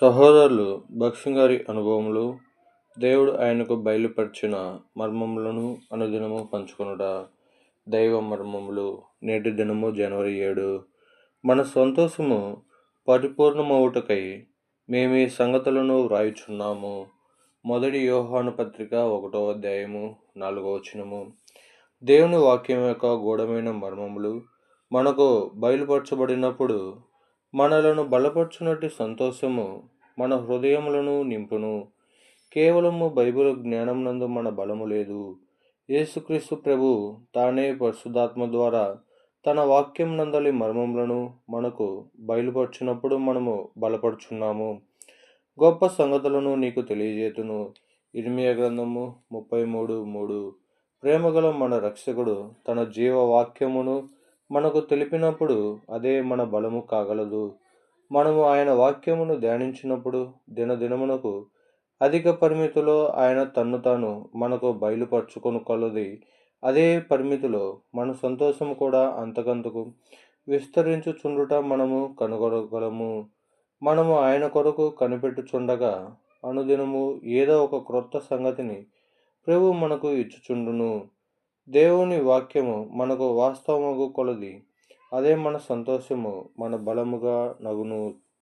సహోదరులు భక్సింగ్ గారి అనుభవములు దేవుడు ఆయనకు బయలుపరిచిన మర్మములను అనుదినము పంచుకొనుట. దైవ మర్మములు నేటి దినము జనవరి ఏడు. మన సంతోషము పరిపూర్ణమవుటకై మేము ఈ సంగతులను వ్రాయుచున్నాము. మొదటి యోహాను పత్రిక ఒకటో అధ్యాయము నాలుగో వచనము. దేవుని వాక్యం యొక్క గూఢమైన మర్మములు మనకు బయలుపరచబడినప్పుడు మనలను బలపరచునటి సంతోషము మన హృదయములను నింపును. కేవలము బైబిల్ జ్ఞానం నందు మన బలము లేదు. యేసుక్రీస్తు ప్రభు తానే పరిశుద్ధాత్మ ద్వారా తన వాక్యం నందలి మర్మములను మనకు బయలుపరిచినప్పుడు మనము బలపరుచున్నాము. గొప్ప సంగతులను నీకు తెలియజేతును. ఇర్మియ గ్రంథము ముప్పై మూడు మూడు. ప్రేమగల మన రక్షకుడు తన జీవ వాక్యమును మనకు తెలిపినప్పుడు అదే మన బలము కాగలదు. మనము ఆయన వాక్యమును ధ్యానించినప్పుడు దినదినమునకు అధిక పరిమితిలో ఆయన తన్ను తాను మనకు బయలుపరుచుకొని కొలది అదే పరిమితిలో మన సంతోషం కూడా అంతకంతకు విస్తరించుచుండుట మనము కనుగొనగలము. మనము ఆయన కొరకు కనిపెట్టుచుండగా అనుదినము ఏదో ఒక క్రొత్త సంగతిని ప్రభు మనకు ఇచ్చుచుండును. దేవుని వాక్యము మనకు వాస్తవమగు కొలది. అదే మన సంతోషము మన బలముగా నగును